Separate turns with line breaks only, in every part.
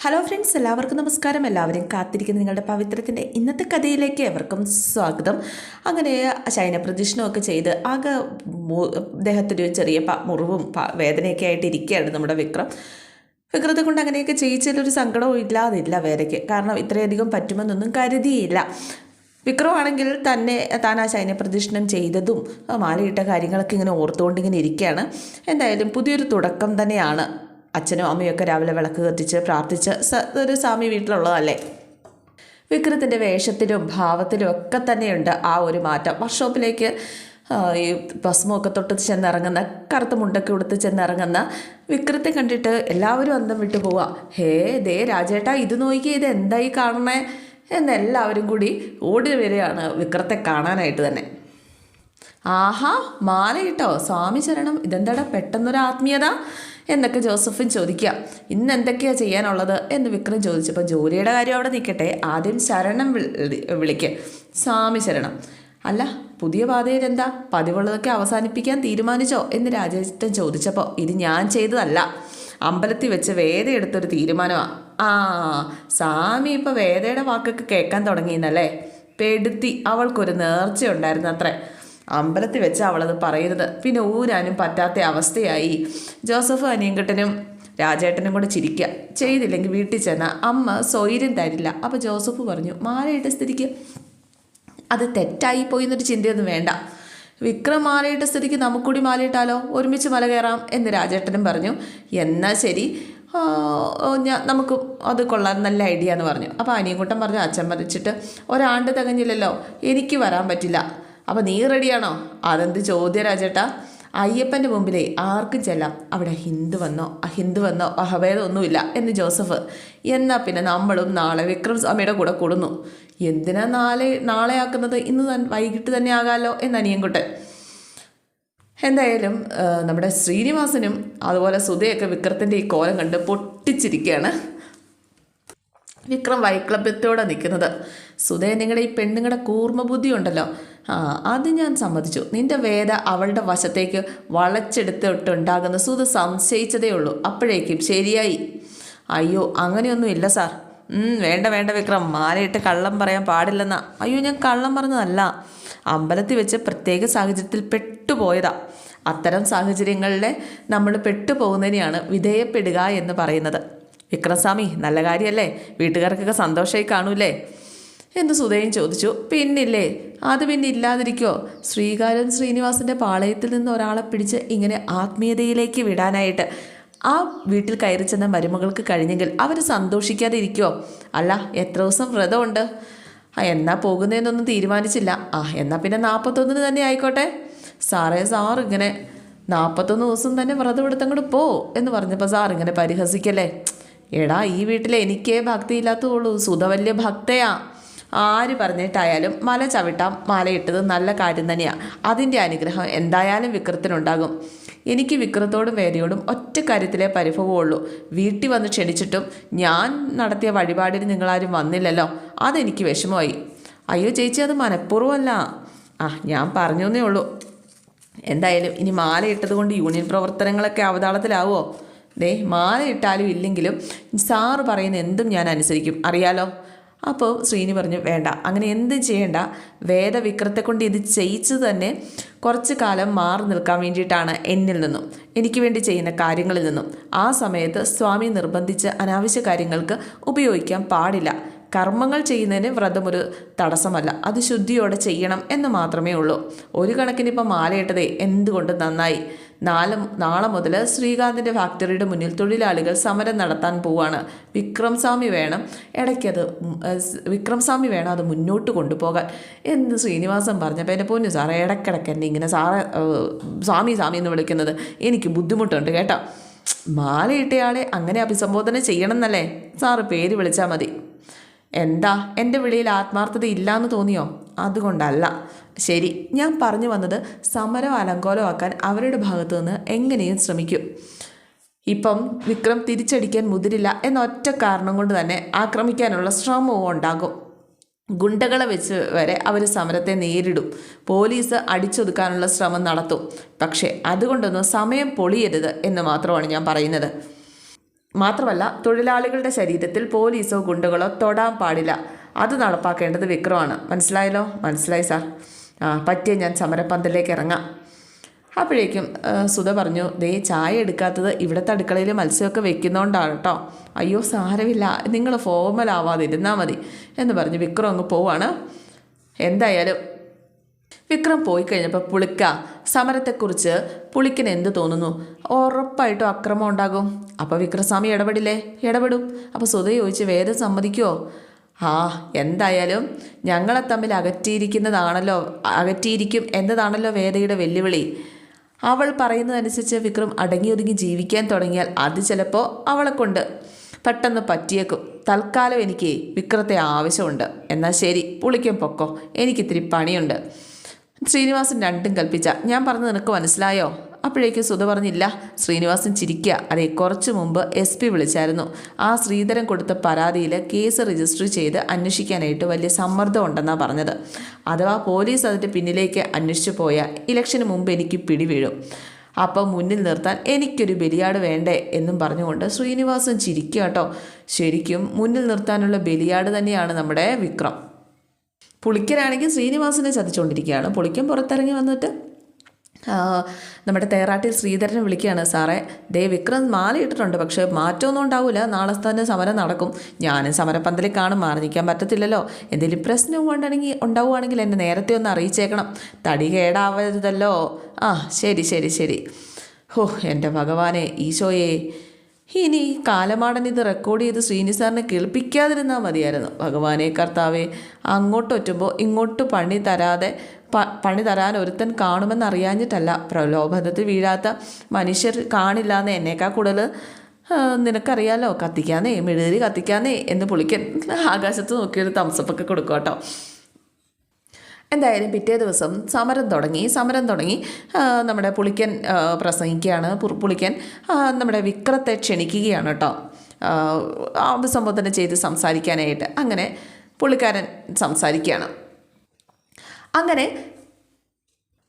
Hello friends എല്ലാവർക്കും നമസ്കാരം. എല്ലാവരും കാത്തിരിക്കുന്ന നിങ്ങളുടെ പവിത്രത്തിന്റെ ഇന്നത്തെ കഥയിലേക്ക് എവർക്കും സ്വാഗതം. അങ്ങനെ ശയന പ്രദക്ഷിണമൊക്കെ ചെയ്ത് ആകെ അദ്ദേഹത്തിന്റെ ചെറിയ പ- മുറിവും വേദനയൊക്കെ ആയിട്ട് ഇരിക്കുകയാണ് നമ്മുടെ വിക്രം. വിക്രത്തെ കൊണ്ട് അങ്ങനെയൊക്കെ ചെയ്യിച്ചതിലൊരു സങ്കടവും ഇല്ലാതില്ല വേദയ്ക്ക് കാരണം ഇത്രയധികം പറ്റുമെന്നൊന്നും കരുതിയില്ല. വിക്രമാണെങ്കിൽ തന്നെ താൻ ആ ശൈന പ്രദക്ഷിണം ചെയ്തതും മാലയിട്ട കാര്യങ്ങളൊക്കെ ഇങ്ങനെ ഓർത്തുകൊണ്ട് ഇങ്ങനെ ഇരിക്കുകയാണ്. എന്തായാലും പുതിയൊരു തുടക്കം തന്നെയാണ്. അച്ഛനും അമ്മയൊക്കെ രാവിലെ വിളക്ക് കത്തിച്ച് പ്രാർത്ഥിച്ച് ഒരു സ്വാമി വീട്ടിലുള്ളതല്ലേ? വിക്രത്തിന്റെ വേഷത്തിലും ഭാവത്തിലും ഒക്കെ തന്നെയുണ്ട് ആ ഒരു മാറ്റം. വർക്ക്ഷോപ്പിലേക്ക് ഈ ഭസ്മമൊക്കെ തൊട്ട് ചെന്നിറങ്ങുന്ന കറുത്ത മുണ്ടൊക്കെ ഉടുത്ത് ചെന്നിറങ്ങുന്ന വിക്രത്തെ കണ്ടിട്ട് എല്ലാവരും അന്തം വിട്ടു പോവാം. ഹേ ദേ രാജേട്ടാ ഇത് നോക്കി ഇത് എന്തായി കാണണേ എന്നെല്ലാവരും കൂടി ഓടി വരികയാണ് വിക്രത്തെ കാണാനായിട്ട് തന്നെ. ആഹാ മാലയിട്ടോ? സ്വാമി ശരണം ഇതെന്താടാ പെട്ടെന്നൊരു ആത്മീയത? എന്നൊക്കെ ജോസഫും ചോദിക്കുക. ഇന്ന് എന്തൊക്കെയാ ചെയ്യാനുള്ളത്? എന്ന് വിക്രം ചോദിച്ചപ്പോൾ ജോലിയുടെ കാര്യം അവിടെ നിൽക്കട്ടെ. ആദ്യം ശരണം വിളി വിളിക്ക്. സ്വാമി ശരണം. അല്ല പുതിയ പാതയിൽ എന്താ പതിവുള്ളതൊക്കെ അവസാനിപ്പിക്കാൻ തീരുമാനിച്ചോ? എന്ന് രാജേഷ്ഠൻ ചോദിച്ചപ്പോൾ ഇത് ഞാൻ ചെയ്തതല്ല. അമ്പലത്തിൽ വെച്ച് വേദ എടുത്തൊരു തീരുമാനമാണ് ആ സ്വാമി ഇപ്പോൾ വേദയുടെ വാക്കൊക്കെ കേൾക്കാൻ തുടങ്ങിയെന്നല്ലേ? പെടുത്തി അവൾക്കൊരു നേർച്ചയുണ്ടായിരുന്നു അത്രേ അമ്പലത്തിൽ വെച്ച് അവളത് പറയരുത് പിന്നെ ഊരാനും പറ്റാത്ത അവസ്ഥയായി. ജോസഫ് അനിയങ്കട്ടനും രാജേട്ടനും കൂടെ ചിരിക്കുക ചെയ്തില്ലെങ്കിൽ വീട്ടിൽ ചെന്നാൽ അമ്മ സ്വൈര്യം തരില്ല. അപ്പോൾ ജോസഫ് പറഞ്ഞു മാലയിട്ട സ്ഥിതിക്ക് അത് തെറ്റായി പോയി എന്നൊരു ചിന്തയൊന്നും വേണ്ട. വിക്രം മാലയിട്ട സ്ഥിതിക്ക് നമുക്കൂടി മാലയിട്ടാലോ ഒരുമിച്ച് മല കയറാം. എന്ന് രാജേട്ടനും പറഞ്ഞു. എന്നാൽ ശരി. ഞാൻ നമുക്ക് അത് കൊള്ളാൻ നല്ല ഐഡിയ എന്ന് പറഞ്ഞു. അപ്പോൾ അനിയൻകുട്ടൻ പറഞ്ഞു അച്ഛൻ മരിച്ചിട്ട് ഒരാണ്ട് തികഞ്ഞില്ലല്ലോ. എനിക്ക് വരാൻ പറ്റില്ല. അപ്പോൾ നീ റെഡിയാണോ അതെന്ത് ചോദ്യം രാജേട്ടാ? അയ്യപ്പന്റെ മുമ്പിലേ ആർക്കും ചെല്ലാം. അവിടെ ഹിന്ദു വന്നോ? അഹിന്ദു വന്നോ? അഹഭേദമൊന്നുമില്ല എന്ന് ജോസഫ്. എന്നാൽ പിന്നെ നമ്മളും നാളെ വിക്രം സ്വാമിയുടെ കൂടെ കൂടുന്നു. എന്തിനാ നാളെ നാളെ ആക്കുന്നത് ഇന്ന് വൈകിട്ട് തന്നെ ആകാമല്ലോ എന്ന് അനിയൻകുട്ടൻ. എന്തായാലും നമ്മുടെ ശ്രീനിവാസനും അതുപോലെ സുധയൊക്കെ വിക്രത്തിന്റെ ഈ കോലം കണ്ട് പൊട്ടിച്ചിരിക്കുകയാണ്. വിക്രം വൈക്ലബ്യത്തോടെ നിൽക്കുന്നത്. സുധേ നിങ്ങളുടെ ഈ പെണ്ണുങ്ങളുടെ കൂർമ്മ ബുദ്ധി ഉണ്ടല്ലോ. ആ അത് ഞാൻ സമ്മതിച്ചു. നിന്റെ വേദ അവളുടെ വശത്തേക്ക് വളച്ചെടുത്തിട്ടുണ്ടാകുന്ന സുത് സംശയിച്ചതേ ഉള്ളൂ. അപ്പോഴേക്കും ശരിയായി. അയ്യോ അങ്ങനെയൊന്നും ഇല്ല സാർ. വേണ്ട വേണ്ട വിക്രം. മാലയിട്ട് കള്ളം പറയാൻ പാടില്ലെന്നാ. അയ്യോ ഞാൻ കള്ളം പറഞ്ഞതല്ല. അമ്പലത്തിൽ വെച്ച് പ്രത്യേക സാഹചര്യത്തിൽ പെട്ടുപോയതാ. അത്തരം സാഹചര്യങ്ങളിലെ നമ്മൾ പെട്ടുപോകുന്നതിനെയാണ് വിധേയപ്പെടുക എന്ന് പറയുന്നത്. വിക്രംസ്വാമി നല്ല കാര്യമല്ലേ വീട്ടുകാർക്കൊക്കെ സന്തോഷമായി കാണൂലേ എന്ന് സുധയും ചോദിച്ചു. പിന്നില്ലേ? അത് പിന്നെ ഇല്ലാതിരിക്കോ? ശ്രീകാരൻ ശ്രീനിവാസന്റെ പാളയത്തിൽ നിന്ന് ഒരാളെ പിടിച്ച് ഇങ്ങനെ ആത്മീയതയിലേക്ക് വിടാനായിട്ട് ആ വീട്ടിൽ കയറി ചെന്ന മരുമകൾക്ക് കഴിഞ്ഞെങ്കിൽ അവർ സന്തോഷിക്കാതെ ഇരിക്കുമോ അല്ല എത്ര ദിവസം വ്രതമുണ്ട്. ആ എന്നാ പോകുന്നതെന്നൊന്നും തീരുമാനിച്ചില്ല. ആ എന്നാൽ പിന്നെ നാൽപ്പത്തൊന്നിന് തന്നെ ആയിക്കോട്ടെ. സാറേ സാർ ഇങ്ങനെ നാൽപ്പത്തൊന്ന് ദിവസം തന്നെ വ്രതം എടുത്തങ്ങോട്ട് പോ എന്ന് പറഞ്ഞപ്പോൾ സാർ ഇങ്ങനെ പരിഹസിക്കല്ലേ? എടാ ഈ വീട്ടിൽ എനിക്കേ ഭക്തിയില്ലാത്തതുള്ളൂ സുധ വലിയ ഭക്തയാ. ആര് പറഞ്ഞിട്ടായാലും മല ചവിട്ടാം മലയിട്ടത് നല്ല കാര്യം തന്നെയാണ് അതിന്റെ അനുഗ്രഹം എന്തായാലും വിക്രത്തിനുണ്ടാകും. എനിക്ക് വിക്രത്തോടും വേദിയോടും ഒറ്റ കാര്യത്തിലേ പരിഭവമുള്ളൂ. വീട്ടിൽ വന്ന് ക്ഷണിച്ചിട്ടും ഞാൻ നടത്തിയ വഴിപാടിന് നിങ്ങളാരും വന്നില്ലല്ലോ. അതെനിക്ക് വിഷമമായി. അയ്യോ ചേച്ചി അത് മനഃപൂർവമല്ല. ആ ഞാൻ പറഞ്ഞു എന്നേ ഉള്ളൂ. എന്തായാലും ഇനി മാല ഇട്ടത് കൊണ്ട് യൂണിയൻ പ്രവർത്തനങ്ങളൊക്കെ അവതാളത്തിലാവോ ദേ മാല ഇട്ടാലും ഇല്ലെങ്കിലും സാറ് പറയുന്ന എന്തും ഞാൻ അനുസരിക്കും. അറിയാലോ? അപ്പോൾ ശ്രീനി പറഞ്ഞു വേണ്ട അങ്ങനെ എന്ത് ചെയ്യേണ്ട. വേദവിക്രത്തെ കൊണ്ട് ഇത് ചെയ്യിച്ചു തന്നെ കുറച്ച് കാലം മാറി നിൽക്കാൻ വേണ്ടിയിട്ടാണ് എന്നിൽ നിന്നും എനിക്ക് വേണ്ടി ചെയ്യുന്ന കാര്യങ്ങളിൽ നിന്നും. ആ സമയത്ത് സ്വാമി നിർബന്ധിച്ച് അനാവശ്യ കാര്യങ്ങൾക്ക് ഉപയോഗിക്കാൻ പാടില്ല. കർമ്മങ്ങൾ ചെയ്യുന്നതിന് വ്രതമൊരു തടസ്സമല്ല അത് ശുദ്ധിയോടെ ചെയ്യണം എന്ന് മാത്രമേ ഉള്ളൂ. ഒരു കണക്കിന് ഇപ്പം മാലയിട്ടതേ എന്തുകൊണ്ട് നന്നായി? നാളെ നാളെ മുതൽ ശ്രീകാന്തിന്റെ ഫാക്ടറിയുടെ മുന്നിൽ തൊഴിലാളികൾ സമരം നടത്താൻ പോവുകയാണ് വിക്രം സ്വാമി വേണം ഇടയ്ക്കത് വിക്രംസ്വാമി വിക്രം സ്വാമി വേണം അത് മുന്നോട്ട് കൊണ്ടുപോകാൻ. എന്ന് ശ്രീനിവാസൻ പറഞ്ഞപ്പോൾ എന്റെ പൊന്നു സാറേ ഇടയ്ക്കിടയ്ക്ക് എന്നെ ഇങ്ങനെ സാറേ സ്വാമി സ്വാമി എന്ന് വിളിക്കുന്നത് എനിക്ക് ബുദ്ധിമുട്ടുണ്ട് കേട്ടോ. മാലയിട്ടയാളെ അങ്ങനെ അഭിസംബോധന ചെയ്യണം എന്നല്ലേ? സാറ് പേര് വിളിച്ചാൽ മതി. എന്താ? എന്റെ വിളിയിൽ ആത്മാർത്ഥത ഇല്ലാന്ന് തോന്നിയോ? അതുകൊണ്ടല്ല. ശരി ഞാൻ പറഞ്ഞു വന്നത് സമരം അലങ്കോലമാക്കാൻ അവരുടെ ഭാഗത്തു നിന്ന് എങ്ങനെയും ശ്രമിക്കും. ഇപ്പം വിക്രം തിരിച്ചടിക്കാൻ മുതിരില്ല എന്നൊറ്റ കാരണം കൊണ്ട് തന്നെ ആക്രമിക്കാനുള്ള ശ്രമവും ഉണ്ടാകും. ഗുണ്ടകളെ വെച്ച് വരെ അവർ സമരത്തെ നേരിടും. പോലീസ് അടിച്ചൊതുക്കാനുള്ള ശ്രമം നടത്തും. പക്ഷേ അതുകൊണ്ടൊന്നും സമയം പൊളിയരുത് എന്ന് മാത്രമാണ് ഞാൻ പറയുന്നത്. മാത്രമല്ല തൊഴിലാളികളുടെ ശരീരത്തിൽ പോലീസോ ഗുണ്ടകളോ തൊടാൻ പാടില്ല. അത് നടപ്പാക്കേണ്ടത് വിക്രമാണ്. മനസ്സിലായല്ലോ? മനസ്സിലായി സാർ. ആ പറ്റിയ ഞാൻ സമരപ്പന്തലിലേക്ക് ഇറങ്ങാം. അപ്പോഴേക്കും സുധ പറഞ്ഞു ദേ ചായ എടുക്കാത്തത് ഇവിടുത്തെ അടുക്കളയിൽ മത്സ്യമൊക്കെ വെക്കുന്നതുകൊണ്ടാണ് കേട്ടോ അയ്യോ സാരമില്ല. നിങ്ങൾ ഫോർമൽ ആവാതിരുന്നാൽ മതി. എന്ന് പറഞ്ഞ് വിക്രം അങ്ങ് പോവാണ്. എന്തായാലും വിക്രം പോയി കഴിഞ്ഞപ്പോൾ പുളിക്ക സമരത്തെക്കുറിച്ച് പുളിക്കിന് എന്ത് തോന്നുന്നു? ഉറപ്പായിട്ടും അക്രമം ഉണ്ടാകും. അപ്പോൾ വിക്രസ്വാമി ഇടപെടില്ലേ? ഇടപെടും. അപ്പോൾ സുധ ചോദിച്ച് വേദം സമ്മതിക്കുമോ ആ എന്തായാലും ഞങ്ങളെ തമ്മിൽ അകറ്റിയിരിക്കുന്നതാണല്ലോ അകറ്റിയിരിക്കും എന്നതാണല്ലോ വേദയുടെ വെല്ലുവിളി. അവൾ പറയുന്നതനുസരിച്ച് വിക്രം അടങ്ങി ഒതുങ്ങി ജീവിക്കാൻ തുടങ്ങിയാൽ അത് ചിലപ്പോൾ അവളെ കൊണ്ട് പെട്ടെന്ന് പറ്റിയേക്കും. തൽക്കാലം എനിക്ക് വിക്രത്തെ ആവശ്യമുണ്ട്. എന്നാൽ ശരി പുളിക്കും പൊക്കോ. എനിക്കിത്തിരി പണിയുണ്ട്. ശ്രീനിവാസൻ രണ്ടും കൽപ്പിച്ച. ഞാൻ പറഞ്ഞത് നിനക്ക് മനസ്സിലായോ? അപ്പോഴേക്കും സുധ പറഞ്ഞില്ല ശ്രീനിവാസൻ ചിരിക്കുക. അതെ കുറച്ചു മുമ്പ് എസ് പി വിളിച്ചായിരുന്നു. ആ ശ്രീധരൻ കൊടുത്ത പരാതിയിൽ കേസ് രജിസ്റ്റർ ചെയ്ത് അന്വേഷിക്കാനായിട്ട് വലിയ സമ്മർദ്ദം ഉണ്ടെന്നാണ് പറഞ്ഞത്. അഥവാ പോലീസ് അതിന്റെ പിന്നിലേക്ക് അന്വേഷിച്ചു പോയാൽ ഇലക്ഷന് മുമ്പ് എനിക്ക് പിടിവീഴും അപ്പം മുന്നിൽ നിർത്താൻ എനിക്കൊരു ബലിയാട് വേണ്ടേ എന്നും പറഞ്ഞുകൊണ്ട് ശ്രീനിവാസൻ ചിരിക്കുക കേട്ടോ. ശരിക്കും മുന്നിൽ നിർത്താനുള്ള ബലിയാട് തന്നെയാണ് നമ്മുടെ വിക്രം. പുളിക്കനാണെങ്കിൽ ശ്രീനിവാസനെ ചതിച്ചുകൊണ്ടിരിക്കുകയാണ് പുളിക്കൻ പുറത്തിറങ്ങി വന്നിട്ട് നമ്മുടെ തേറാട്ടിൽ ശ്രീധരനെ വിളിക്കുകയാണ്. സാറേ ദേ വിക്രം മാല ഇട്ടിട്ടുണ്ട്. പക്ഷേ മാറ്റമൊന്നും ഉണ്ടാവില്ല നാളെ തന്നെ സമരം നടക്കും. ഞാനും സമരപ്പന്തലിൽ കാണും. മാറി നിൽക്കാൻ പറ്റത്തില്ലല്ലോ. എന്തെങ്കിലും പ്രശ്നം കൊണ്ടാണെങ്കിൽ ഉണ്ടാവുകയാണെങ്കിൽ എന്നെ നേരത്തെ ഒന്ന് അറിയിച്ചേക്കണം. തടി കേടാവരുതല്ലോ. ആ ശരി ശരി ശരി. ഹോ എന്റെ ഭഗവാനെ ഈശോയെ. ഇനി കാലമാടൻ ഇത് റെക്കോർഡ് ചെയ്ത് ശ്രീനി സാറിനെ കേൾപ്പിക്കാതിരുന്നാൽ മതിയായിരുന്നു. ഭഗവാനെ കർത്താവെ അങ്ങോട്ട് ഒറ്റുമ്പോൾ ഇങ്ങോട്ട് പണി തരാതെ പണി തരാൻ ഒരുത്തൻ കാണുമെന്ന് അറിയാഞ്ഞിട്ടല്ല പ്രലോഭനത്തിൽ വീഴാത്ത മനുഷ്യർ കാണില്ല എന്ന് എന്നേക്കാൾ കൂടുതൽ നിനക്കറിയാലോ? കത്തിക്കാന്നേ മെഴുതിരി കത്തിക്കാന്നേ എന്ന് പുളിക്കൻ ആകാശത്ത് നോക്കിയൊരു തംസപ്പൊക്കെ കൊടുക്കും കേട്ടോ. എന്തായാലും പിറ്റേ ദിവസം സമരം തുടങ്ങി സമരം തുടങ്ങി നമ്മുടെ പുളിക്കൻ പ്രസംഗിക്കുകയാണ്. പുളിക്കൻ നമ്മുടെ വിക്രത്തെ ക്ഷണിക്കുകയാണ് കേട്ടോ. അഭിസംബോധന ചെയ്ത് സംസാരിക്കാനായിട്ട് അങ്ങനെ പുള്ളിക്കാരൻ സംസാരിക്കുകയാണ്. അങ്ങനെ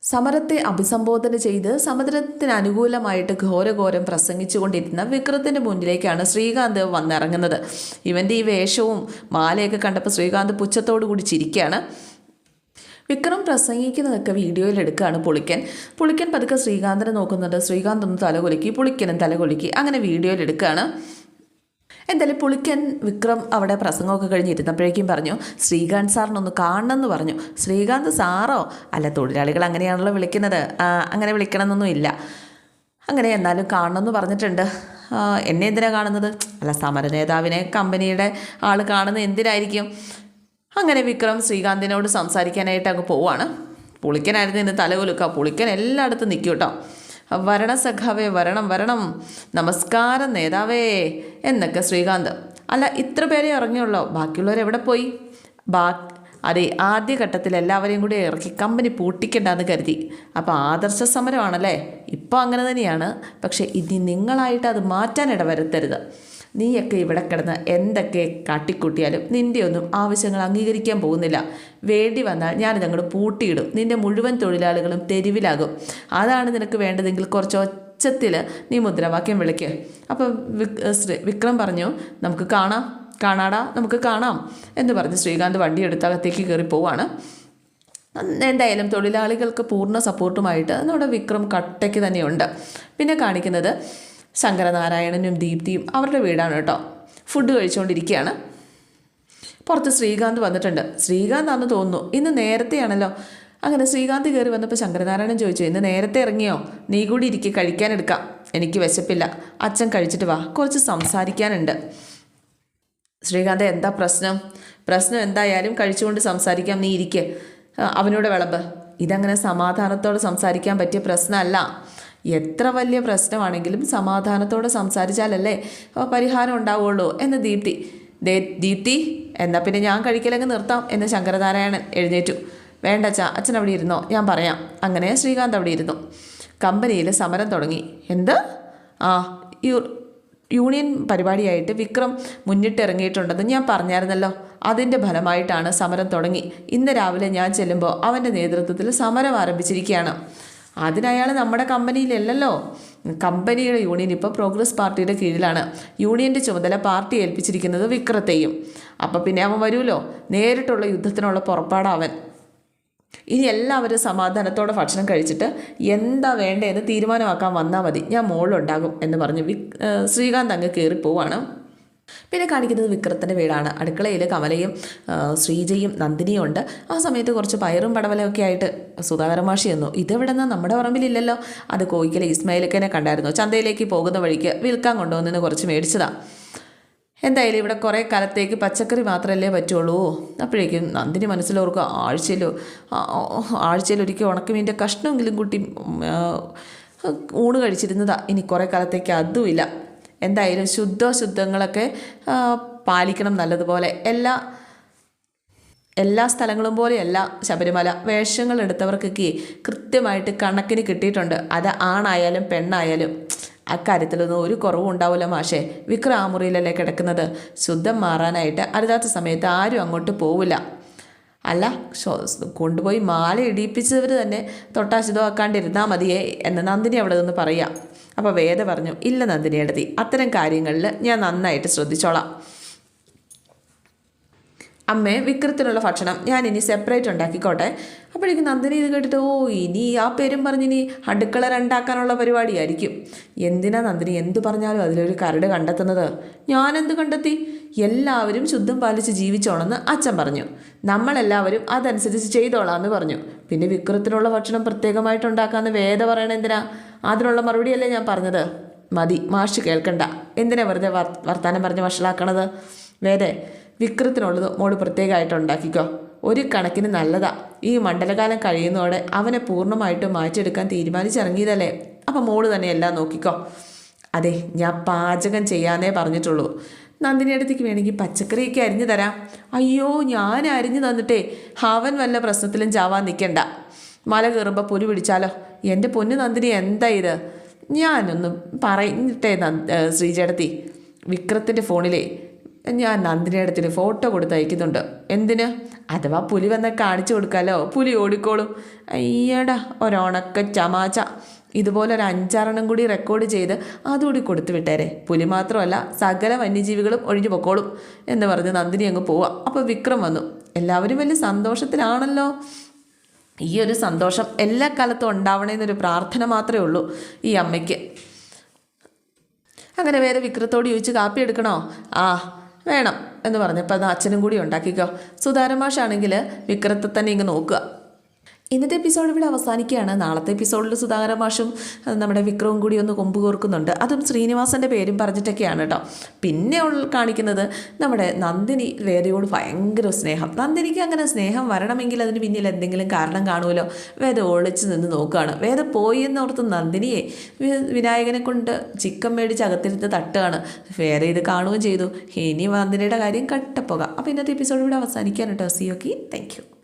സമരത്തെ അഭിസംബോധന ചെയ്ത് സമരത്തിന് അനുകൂലമായിട്ട് ഘോരഘോരം പ്രസംഗിച്ചുകൊണ്ടിരുന്ന വിക്രത്തിന്റെ മുന്നിലേക്കാണ് ശ്രീകാന്ത് വന്നിറങ്ങുന്നത്. ഇവന്റെ ഈ വേഷവും മാലയൊക്കെ കണ്ടപ്പോൾ ശ്രീകാന്ത് പുച്ഛത്തോടു കൂടി ചിരിക്കുകയാണ്. വിക്രം പ്രസംഗിക്കുന്നതൊക്കെ വീഡിയോയിൽ എടുക്കുകയാണ് പുളിക്കൻ. പുളിക്കൻ പതുക്കെ ശ്രീകാന്തിനെ നോക്കുന്നുണ്ട്. ശ്രീകാന്ത് ഒന്ന് തലകൊലുക്കി പുളിക്കനും തലകൊലുക്കി അങ്ങനെ വീഡിയോയിൽ എടുക്കുകയാണ്. എന്തായാലും പുളിക്കൻ വിക്രം അവിടെ പ്രസംഗമൊക്കെ കഴിഞ്ഞിരുന്നപ്പോഴേക്കും പറഞ്ഞു ശ്രീകാന്ത് സാറിനൊന്ന് കാണണമെന്ന് പറഞ്ഞു. ശ്രീകാന്ത് സാറോ? അല്ല തൊഴിലാളികൾ അങ്ങനെയാണല്ലോ വിളിക്കുന്നത്. അങ്ങനെ വിളിക്കണമെന്നൊന്നും ഇല്ല. അങ്ങനെ എന്നാലും കാണണമെന്ന് പറഞ്ഞിട്ടുണ്ട്. എന്നെ എന്തിനാണ് കാണുന്നത്? അല്ല സമര നേതാവിനെ കമ്പനിയുടെ ആൾ കാണുന്നത് എന്തിനായിരിക്കും? അങ്ങനെ വിക്രം ശ്രീകാന്തിനോട് സംസാരിക്കാനായിട്ട് അങ്ങ് പോവാണ്. പുളിക്കനായിരുന്നു ഇന്ന് തലകുലുക്ക. പുളിക്കൻ എല്ലായിടത്തും നിൽക്കും കേട്ടോ. വരണ സഖാവേ വരണം വരണം. നമസ്കാരം നേതാവേ എന്നൊക്കെ ശ്രീകാന്ത്. അല്ല ഇത്ര പേരെ ഇറങ്ങിയുള്ളോ? ബാക്കിയുള്ളവർ എവിടെ പോയി? ബാ അതെ ആദ്യഘട്ടത്തിൽ എല്ലാവരെയും കൂടി ഇറക്കി കമ്പനി പൂട്ടിക്കണ്ടെന്ന് കരുതി. അപ്പോൾ ആദർശ സമരമാണല്ലേ? ഇപ്പോൾ അങ്ങനെ തന്നെയാണ്. പക്ഷേ ഇനി നിങ്ങളായിട്ട് അത് മാറ്റാൻ ഇടവരുത്തരുത്. നീയൊക്കെ ഇവിടെ കിടന്ന് എന്തൊക്കെ കാട്ടിക്കൂട്ടിയാലും നിന്റെ ഒന്നും ആവശ്യങ്ങൾ അംഗീകരിക്കാൻ പോകുന്നില്ല. വേണ്ടി വന്നാൽ ഞാനിത് അങ്ങോട്ട് പൂട്ടിയിടും. നിന്റെ മുഴുവൻ തൊഴിലാളികളും തെരുവിലാകും. അതാണ് നിനക്ക് വേണ്ടതെങ്കിൽ കുറച്ച് ഒച്ചത്തിൽ നീ മുദ്രാവാക്യം വിളിക്കുക അപ്പം വിക്രം പറഞ്ഞു നമുക്ക് കാണാം. കാണാടാ. നമുക്ക് കാണാം. എന്ന് പറഞ്ഞ് ശ്രീകാന്ത് വണ്ടി എടുത്ത് അകത്തേക്ക് കയറി പോവാണ്. എന്തായാലും തൊഴിലാളികൾക്ക് പൂർണ സപ്പോർട്ടുമായിട്ട് നമ്മുടെ വിക്രം കട്ടയ്ക്ക് തന്നെയുണ്ട്. പിന്നെ കാണിക്കുന്നത് ശങ്കരനാരായണനും ദീപ്തിയും അവരുടെ വീടാണ് കേട്ടോ. ഫുഡ് കഴിച്ചുകൊണ്ടിരിക്കുകയാണ്. പുറത്ത് ശ്രീകാന്ത് വന്നിട്ടുണ്ട്. ശ്രീകാന്ത് ആണെന്ന് തോന്നുന്നു. ഇന്ന് നേരത്തെയാണല്ലോ. അങ്ങനെ ശ്രീകാന്ത് കയറി വന്നപ്പോൾ ശങ്കരനാരായണൻ ചോദിച്ചു ഇന്ന് നേരത്തെ ഇറങ്ങിയോ? നീ കൂടി ഇരിക്കുക കഴിക്കാനെടുക്കാം എനിക്ക് വിശപ്പില്ല. അച്ഛൻ കഴിച്ചിട്ട് വാ. കുറച്ച് സംസാരിക്കാനുണ്ട്. ശ്രീകാന്ത് എന്താ പ്രശ്നം? പ്രശ്നം എന്തായാലും കഴിച്ചുകൊണ്ട് സംസാരിക്കാം. നീ ഇരിക്കെ. അവനോട് വിളമ്പ്. ഇതങ്ങനെ സമാധാനത്തോടെ സംസാരിക്കാൻ പറ്റിയ പ്രശ്നമല്ല. എത്ര വലിയ പ്രശ്നമാണെങ്കിലും സമാധാനത്തോടെ സംസാരിച്ചാലല്ലേ പരിഹാരം ഉണ്ടാവുള്ളൂ എന്ന് ദീപ്തി. ദേ ദീപ്തി എന്നാൽ പിന്നെ ഞാൻ കഴിക്കലങ്ങ് നിർത്താം എന്ന് ശങ്കരനാരായണൻ എഴുന്നേറ്റു. വേണ്ട അച്ഛാ അച്ഛൻ അവിടെ ഇരുന്നോ? ഞാൻ പറയാം. അങ്ങനെ ശ്രീകാന്ത് അവിടെ ഇരുന്നു. കമ്പനിയിൽ സമരം തുടങ്ങി. എന്ത്? ആ യൂണിയൻ പരിപാടിയായിട്ട് വിക്രം മുന്നിട്ടിറങ്ങിയിട്ടുണ്ടെന്ന് ഞാൻ പറഞ്ഞായിരുന്നല്ലോ. അതിന്റെ ഫലമായിട്ടാണ് സമരം തുടങ്ങി. ഇന്ന് രാവിലെ ഞാൻ ചെല്ലുമ്പോൾ അവന്റെ നേതൃത്വത്തിൽ സമരം ആരംഭിച്ചിരിക്കുകയാണ്. അതിനയാൾ നമ്മുടെ കമ്പനിയിലല്ലല്ലോ. കമ്പനിയുടെ യൂണിയൻ ഇപ്പോൾ പ്രോഗ്രസ് പാർട്ടിയുടെ കീഴിലാണ്. യൂണിയന്റെ ചുമതല പാർട്ടി ഏൽപ്പിച്ചിരിക്കുന്നത് വിക്രത്തെയും. അപ്പോൾ പിന്നെ അവൻ വരുമല്ലോ. നേരിട്ടുള്ള യുദ്ധത്തിനുള്ള പുറപ്പാടവൻ ഇനി എല്ലാവരും സമാധാനത്തോടെ ഭക്ഷണം കഴിച്ചിട്ട് എന്താ വേണ്ടതെന്ന് തീരുമാനമാക്കാൻ വന്നാൽ മതി. ഞാൻ മോളുണ്ടാകും എന്ന് പറഞ്ഞ് വി ശ്രീകാന്ത് അങ്ങ് കയറി പോവാണ് പിന്നെ കാണിക്കുന്നത് വിക്രത്തിന്റെ വീടാണ്. അടുക്കളയിൽ കമലയും ശ്രീജയും നന്ദിനിയും ഉണ്ട്. ആ സമയത്ത് കുറച്ച് പയറും പടവലൊക്കെ ആയിട്ട് സുധാകര മാഷി എന്നു ഇതെവിടെ നിന്ന് നമ്മുടെ പറമ്പിലില്ലല്ലോ. അത് കോയിക്കലെ ഇസ്മായിലക്കനെ കണ്ടായിരുന്നു. ചന്തയിലേക്ക് പോകുന്ന വഴിക്ക് വിൽക്കാൻ കൊണ്ടുവന്നിന് കുറച്ച് മേടിച്ചതാണ് എന്തായാലും ഇവിടെ കുറേ കാലത്തേക്ക് പച്ചക്കറി മാത്രമല്ലേ പറ്റുള്ളൂ. അപ്പോഴേക്കും നന്ദിനി മനസ്സിലോർക്കും ആഴ്ചയിൽ ഒരിക്കൽ ഉണക്കമീന്റെ കഷ്ണമെങ്കിലും കൂട്ടി ഊണ് കഴിച്ചിരുന്നതാ. ഇനി കുറേ കാലത്തേക്ക് അതുമില്ല എന്തായാലും ശുദ്ധശുദ്ധങ്ങളൊക്കെ പാലിക്കണം നല്ലതുപോലെ. എല്ലാ എല്ലാ സ്ഥലങ്ങളും പോലെയല്ല ശബരിമല. വേഷങ്ങൾ എടുത്തവർക്കൊക്കെ കൃത്യമായിട്ട് കണക്കിന് കിട്ടിയിട്ടുണ്ട്. അത് ആണായാലും പെണ്ണായാലും. അക്കാര്യത്തിലൊന്നും ഒരു കുറവും ഉണ്ടാവില്ല മാഷേ. വിക്രാമുറിയിലല്ലേ കിടക്കുന്നത്. ശുദ്ധം മാറാനായിട്ട് അരുതാത്ത സമയത്ത് ആരും അങ്ങോട്ട് പോവില്ല. അല്ല കൊണ്ടുപോയി മാല ഇടിയിപ്പിച്ചവർ തന്നെ തൊട്ടാശിതമാക്കാണ്ടിരുന്നാൽ മതിയേ എന്ന് നന്ദിനി അവിടെ നിന്ന് പറയാം. അപ്പോൾ വേദ പറഞ്ഞു ഇല്ല നന്ദിനി എടുത്തി അത്തരം കാര്യങ്ങളിൽ ഞാൻ നന്നായിട്ട് ശ്രദ്ധിച്ചോളാം. അമ്മേ വിക്രത്തിനുള്ള ഭക്ഷണം ഞാൻ ഇനി സെപ്പറേറ്റ് ഉണ്ടാക്കിക്കോട്ടെ. അപ്പോഴേക്കും നന്ദിനി ഇത് കേട്ടിട്ട് ഓ ഇനി ആ പേരും പറഞ്ഞിനി അടുക്കള രണ്ടാക്കാനുള്ള പരിപാടിയായിരിക്കും. എന്തിനാ നന്ദിനി? എന്ത് പറഞ്ഞാലും അതിലൊരു കരട് കണ്ടെത്തുന്നത്? ഞാനെന്ത് കണ്ടെത്തി? എല്ലാവരും ശുദ്ധം പാലിച്ച് ജീവിച്ചോണമെന്ന് അച്ഛൻ പറഞ്ഞു. നമ്മളെല്ലാവരും അതനുസരിച്ച് ചെയ്തോളാന്ന് പറഞ്ഞു. പിന്നെ വിക്രത്തിനുള്ള ഭക്ഷണം പ്രത്യേകമായിട്ട് ഉണ്ടാക്കാമെന്ന് വേദ പറയണ എന്തിനാ? അതിനുള്ള മറുപടിയല്ലേ ഞാൻ പറഞ്ഞത്. മതി മാഷ് കേൾക്കണ്ട. എന്തിനാ വെറുതെ വർ വർത്താനം പറഞ്ഞ് വഷളാക്കണത്? വേദേ വിക്രത്തിനുള്ളത് മോൾ പ്രത്യേകമായിട്ട് ഉണ്ടാക്കിക്കോ. ഒരു കണക്കിന് നല്ലതാ. ഈ മണ്ഡലകാലം കഴിയുന്നതോടെ അവനെ പൂർണമായിട്ടും മാറ്റിയെടുക്കാൻ തീരുമാനിച്ചിറങ്ങിയതല്ലേ? അപ്പം മോൾ തന്നെ എല്ലാം നോക്കിക്കോ. അതെ ഞാൻ പാചകം ചെയ്യാനേ പറഞ്ഞിട്ടുള്ളൂ. നന്ദിനി അടുത്തേക്ക് വേണമെങ്കിൽ പച്ചക്കറിയൊക്കെ അരിഞ്ഞു തരാം. അയ്യോ ഞാൻ അരിഞ്ഞു തന്നിട്ടേ അവൻ വല്ല പ്രശ്നത്തിലും ചാവാൻ നിൽക്കണ്ട. മല കയറുമ്പോൾ പുലി പിടിച്ചാലോ? എന്റെ പൊന്നു നന്ദിനി എന്താ ഇത്? ഞാനൊന്ന് ഏ, ശ്രീചേട്ടത്തി. വിക്രത്തിന്റെ ഫോണിലേ ഞാൻ നന്ദിനിയുടെ ഫോട്ടോ കൊടുത്ത് അയക്കുന്നുണ്ട്. എന്തിന്? അഥവാ പുലി വന്ന കാണിച്ചു കൊടുക്കാലോ? പുലി ഓടിക്കോളും. അയ്യടാ ഒരണക്ക ചമാച ഇതുപോലെ ഒരു അഞ്ചാറെണ്ണം കൂടി റെക്കോർഡ് ചെയ്ത് അതുകൂടി കൊടുത്തു വിട്ടേരെ. പുലി മാത്രമല്ല സകല വന്യജീവികളും ഒഴിഞ്ഞു പൊക്കോളും എന്ന് പറഞ്ഞ് നന്ദിനി അങ്ങ് പോവാം. അപ്പോൾ വിക്രം വന്നു. എല്ലാവരും വലിയ സന്തോഷത്തിലാണല്ലോ. ഈ ഒരു സന്തോഷം എല്ലാ കാലത്തും ഉണ്ടാവണമെന്നൊരു പ്രാർത്ഥന മാത്രമേ ഉള്ളൂ ഈ അമ്മയ്ക്ക്. അങ്ങനെ വേറെ വിക്രത്തോട് ചോദിച്ച് കാപ്പി എടുക്കണോ? ആ വേണം എന്ന് പറഞ്ഞപ്പോൾ അത് അച്ഛനും കൂടി ഉണ്ടാക്കിക്കോ. സുധാരമാഷാണെങ്കിൽ വിക്രത്തെ തന്നെ ഇങ്ങ് നോക്കുക. ഇന്നത്തെ എപ്പിസോഡ് ഇവിടെ അവസാനിക്കുകയാണ്. നാളത്തെ എപ്പിസോഡിൽ സുധാകര മാഷും നമ്മുടെ വിക്രവും കൂടി ഒന്ന് കൊമ്പ് കോർക്കുന്നുണ്ട്. അതും ശ്രീനിവാസന്റെ പേരും പറഞ്ഞിട്ടൊക്കെയാണ് കേട്ടോ പിന്നെ കാണിക്കുന്നത് നമ്മുടെ നന്ദിനി വേദയോട് ഭയങ്കര സ്നേഹം. നന്ദിനിക്ക് അങ്ങനെ സ്നേഹം വരണമെങ്കിൽ അതിന് പിന്നിൽ എന്തെങ്കിലും കാരണം കാണുമല്ലോ? വേദ ഒളിച്ച് നിന്ന് നോക്കുകയാണ് വേദ പോയി എന്നോർത്ത് നന്ദിനിയെ വിനായകനെ കൊണ്ട് ചിക്കൻ മേടിച്ച് അകത്തിരുത്ത് തട്ടുകയാണ്. വേറെ ഇത് കാണുകയും ചെയ്തു. ഇനി നന്ദിനിയുടെ കാര്യം കട്ടപ്പോകാം. അപ്പോൾ ഇന്നത്തെ എപ്പിസോഡ് ഇവിടെ അവസാനിക്കാൻ കേട്ടോ ഓക്കെ താങ്ക് യു